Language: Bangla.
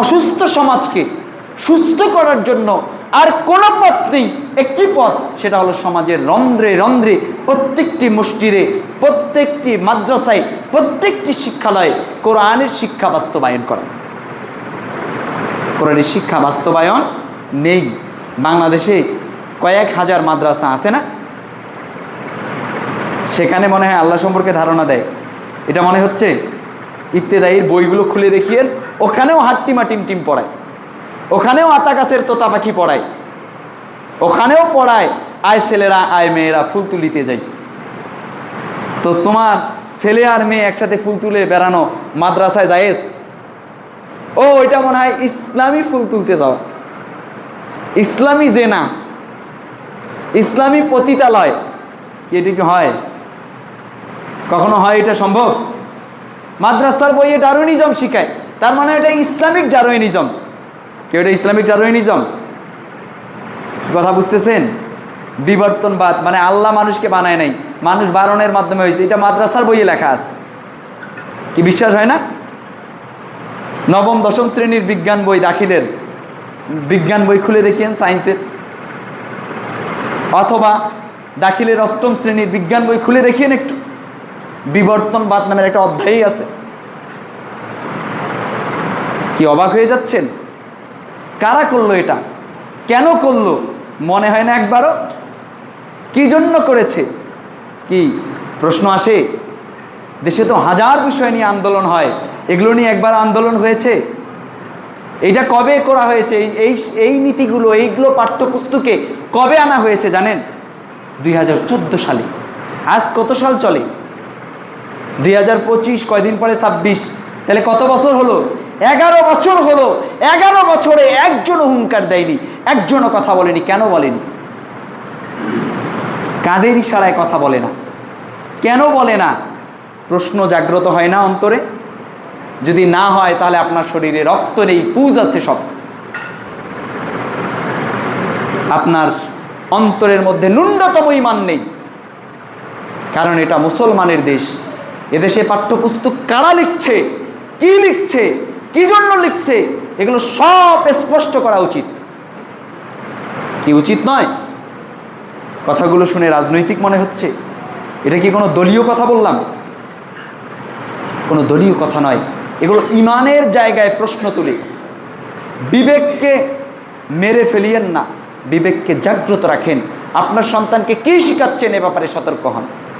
অসুস্থ সমাজকে সুস্থ করার জন্য আর কোনো পথ নেই। একটি পথ, সেটা হলো সমাজের রন্ধ্রে রন্ধ্রে প্রত্যেকটি মসজিদে, প্রত্যেকটি মাদ্রাসায়, প্রত্যেকটি শিক্ষালয়ে কোরআনের শিক্ষা বাস্তবায়ন করা। কোরআনের শিক্ষা বাস্তবায়ন নেই। বাংলাদেশে কয়েক হাজার মাদ্রাসা আছে না? সেখানে মনে হয় আল্লাহ সম্পর্কে ধারণা দেয়। এটা মনে হচ্ছে ইফতেদায়ীর বইগুলো খুলে দেখিয়েন, ওখানেও হাট্টিমা টিম টিম পড়ায়। ওখানেও আতা গাছের তোতা পাখি পড়ায়। ওখানেও পড়ায়, আয় ছেলেরা, আয় মেয়েরা, ফুল তুলিতে যাই। তো তোমার ছেলে আর মেয়ে একসাথে ফুল তুলে বেড়ানো মাদ্রাসায় যায়স ও, ওইটা মনে হয় ইসলামী ফুল তুলতে যাওয়া। ইসলামী জেনা। ইসলামী পতিতালয়। কি এটা কি হয়? কখনো হয় এটা সম্ভব? মাদ্রাসার বইয়ে ডারুইনিজম শিখায়। তার মানে এটা ইসলামিক ডারুইনিজম কেউ এটা ইসলামিক ডারুইনিজম কথা বুঝতেছেন? বিবর্তনবাদ মানে আল্লাহ মানুষকে বানায় নাই। মানুষ বারণের মাধ্যমে হয়েছে। এটা মাদ্রাসার বইয়ে লেখা আছে। কি বিশ্বাস হয় না? নবম, দশম শ্রেণির বিজ্ঞান বই দাখিলের। বিজ্ঞান বই খুলে দেখিয়েন সায়েন্সের। অথবা দাখিলের অষ্টম শ্রেণির বিজ্ঞান বই খুলে দেখিয়েন একটু। বিবর্তনবাদ নামের একটা অধ্যায়ই আছে। কি অবাক হয়ে যাচ্ছেন? কারা করল এটা? কেন করল? মনে হয় না একবারও। কি জন্য করেছে? কি প্রশ্ন আসে? দেশে তো হাজার বিষয় নিয়ে আন্দোলন হয়। এগুলো নিয়ে একবার আন্দোলন হয়েছে? এইটা কবে করা হয়েছে? এই এই এই নীতিগুলো, এইগুলো পাঠ্যপুস্তকে কবে আনা হয়েছে জানেন? দুই হাজার চোদ্দ সালে। আজ কত সাল চলে? দুই হাজার পঁচিশ কয়দিন পরে ছাব্বিশ? তাহলে কত বছর হলো? এগারো বছর হলো। এগারো বছরে একজনও হুঙ্কার দেয়নি। একজনও কথা বলেনি। কেন বলেনি? কাদের ইশারায় কথা বলে না? কেন বলে না? প্রশ্ন জাগ্রত হয় না অন্তরে। যদি না হয়, তাহলে আপনার শরীরে রক্ত নেই, পুজ আছে সব। আপনার অন্তরের মধ্যে ন্যূনতম ইমান নেই। কারণ এটা মুসলমানের দেশ। এদেশে পাঠ্যপুস্তক কারা লিখছে? কি লিখছে? কি জন্য লিখছে? এগুলো সব স্পষ্ট করা উচিত। কি উচিত নয়? কথাগুলো শুনে রাজনৈতিক মনে হচ্ছে। এটা কি কোনো দলীয় কথা বললাম? কোনো দলীয় কথা নয়। এগুলো ইমানের জায়গায় প্রশ্ন তুলে। বিবেককে মেরে ফেলিয়েন না। বিবেককে জাগ্রত রাখেন। আপনার সন্তানকে কি শিখাচ্ছেন এ ব্যাপারে সতর্ক হন।